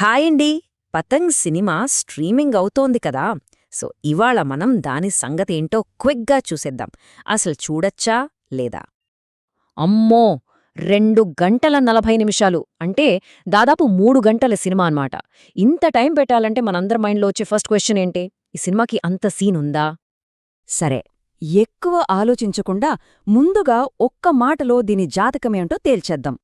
Hi అండి. పతంగ్ cinema streaming అవుతోంది కదా. సో ఇవాళ మనం దాని సంగతి ఏంటో క్విక్గా చూసేద్దాం. అసలు చూడొచ్చా లేదా? అమ్మో! రెండు గంటల నలభై నిమిషాలు. అంటే దాదాపు మూడు గంటల సినిమా అన్నమాట. ఇంత టైం పెట్టాలంటే మనందరి మైండ్లో వచ్చే ఫస్ట్ క్వశ్చన్ ఏంటి? ఈ సినిమాకి అంత సీన్ ఉందా? సరే. ఎక్కువ ఆలోచించకుండా ముందుగా ఒక్క మాటలో దీని జాతకమేంటో తేల్చేద్దాం.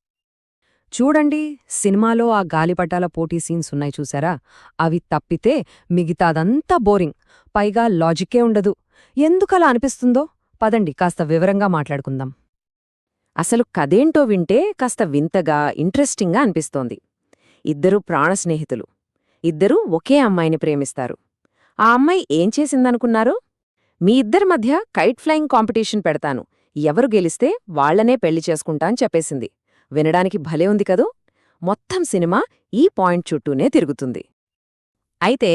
చూడండి సినిమాలో ఆ గాలిపటాల పోటీ సీన్స్ ఉన్నాయి చూసారా? అవి తప్పితే మిగతాదంతా బోరింగ్. పైగా లాజికే ఉండదు. ఎందుకలా అనిపిస్తుందో? పదండి కాస్త వివరంగా మాట్లాడుకుందాం. అసలు కదేంటో వింటే కాస్త వింతగా ఇంట్రెస్టింగ్గా అనిపిస్తోంది. ఇద్దరు ప్రాణ స్నేహితులు. ఇద్దరూ ఒకే అమ్మాయిని ప్రేమిస్తారు. ఆ అమ్మాయి ఏం చేసిందనుకున్నారు? మీ ఇద్దరి మధ్య కైట్ ఫ్లయింగ్ కాంపిటీషన్ పెడతాను. ఎవరు గెలిస్తే వాళ్ళనే పెళ్ళి చేసుకుంటా అని చెప్పేసింది. వినడానికి భలే ఉంది కదూ? మొత్తం సినిమా ఈ పాయింట్ చుట్టూనే తిరుగుతుంది. అయితే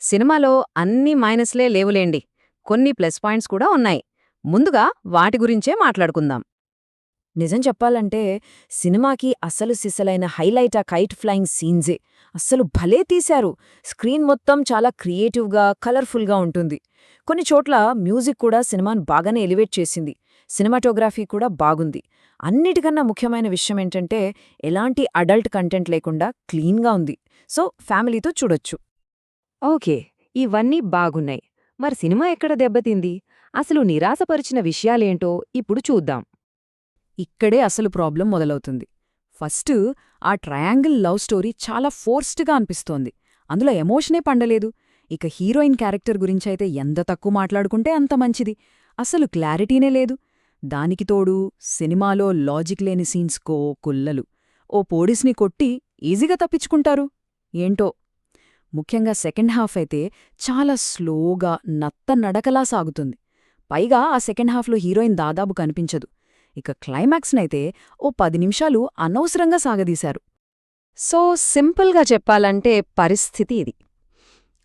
సినిమాలో అన్ని మైనస్లే లేవులేండి. కొన్ని ప్లస్ పాయింట్స్ కూడా ఉన్నాయి. ముందుగా వాటి గురించే మాట్లాడుకుందాం. నిజం చెప్పాలంటే సినిమాకి అసలు సిసలైన హైలైట్ ఆ కైట్ ఫ్లయింగ్ సీన్సే. అస్సలు భలే తీశారు. స్క్రీన్ మొత్తం చాలా క్రియేటివ్గా కలర్ఫుల్గా ఉంటుంది. కొన్ని చోట్ల మ్యూజిక్ కూడా సినిమాను బాగానే ఎలివేట్ చేసింది. సినిమాటోగ్రఫీ కూడా బాగుంది. అన్నిటికన్నా ముఖ్యమైన విషయం ఏంటంటే ఎలాంటి అడల్ట్ కంటెంట్ లేకుండా క్లీన్గా ఉంది. సో ఫ్యామిలీతో చూడొచ్చు. ఓకే ఇవన్నీ బాగున్నాయి. మరి సినిమా ఎక్కడ దెబ్బతింది? అసలు నిరాశపరిచిన విషయాలేంటో ఇప్పుడు చూద్దాం. ఇక్కడే అసలు ప్రాబ్లం మొదలవుతుంది. ఫస్ట్ ఆ ట్రయాంగిల్ లవ్ స్టోరీ చాలా ఫోర్స్డ్గా అనిపిస్తోంది. అందులో ఎమోషనే పండలేదు. ఇక హీరోయిన్ క్యారెక్టర్ గురించైతే ఎంత తక్కువ మాట్లాడుకుంటే అంత మంచిది. అసలు క్లారిటీనే లేదు. దానికి తోడు సినిమాలో లాజిక్ లేని సీన్స్కో కుల్లలు. ఓ పోడిస్ని కొట్టి ఈజీగా తప్పించుకుంటారు. ఏంటో? ముఖ్యంగా సెకండ్ హాఫ్ అయితే చాలా స్లోగా నత్త నడకలా సాగుతుంది. పైగా ఆ సెకండ్ హాఫ్లో హీరోయిన్ దాదాపు కనిపించదు. ఇక క్లైమాక్స్నైతే ఓ పది నిమిషాలు అనవసరంగా సాగదీశారు. సో సింపుల్గా చెప్పాలంటే పరిస్థితి ఇది.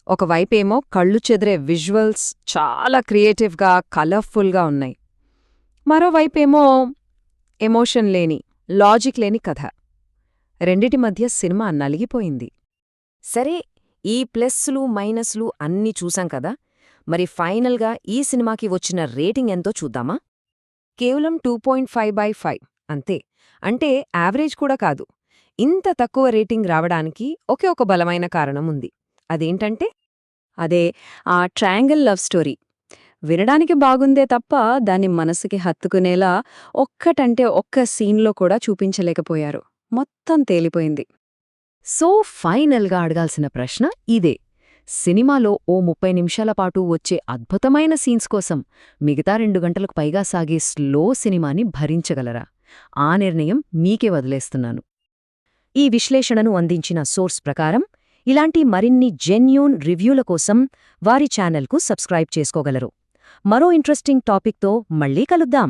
ఒకవైపేమో కళ్ళు చెదిరే విజువల్స్ చాలా క్రియేటివ్గా కలర్ఫుల్గా ఉన్నాయి. మరోవైపేమో ఎమోషన్ లేని లాజిక్ లేని కథ. రెండిటి మధ్య సినిమా నలిగిపోయింది. సరే ఈ ప్లస్లు మైనస్లు అన్నీ చూసాం కదా? మరి ఫైనల్గా ఈ సినిమాకి వచ్చిన రేటింగ్ ఎంతో చూద్దామా? కేవలం two point five by five అంతే. అంటే యావరేజ్ కూడా కాదు. ఇంత తక్కువ రేటింగ్ రావడానికి ఒకే ఒక బలమైన కారణం ఉంది. అదేంటంటే అదే ఆ ట్రయాంగిల్ లవ్ స్టోరీ. వినడానికి బాగుందే తప్ప దాన్ని మనసుకి హత్తుకునేలా ఒక్కటంటే ఒక్క సీన్లో కూడా చూపించలేకపోయారు. మొత్తం తేలిపోయింది. సో ఫైనల్గా అడగాల్సిన ప్రశ్న ఇదే. సినిమాలో ఓ ముప్పై నిమిషాల పాటు వచ్చే అద్భుతమైన సీన్స్ కోసం మిగతా రెండు గంటలకు పైగా సాగే స్లో సినిమాని భరించగలరా? ఆ నిర్ణయం మీకే వదిలేస్తున్నాను. ఈ విశ్లేషణను అందించిన సోర్స్ ప్రకారం ఇలాంటి మరిన్ని జెన్యూన్ రివ్యూల కోసం వారి ఛానల్కు సబ్స్క్రైబ్ చేసుకోగలరు. మరో ఇంట్రెస్టింగ్ టాపిక్తో మళ్ళీ కలుద్దాం.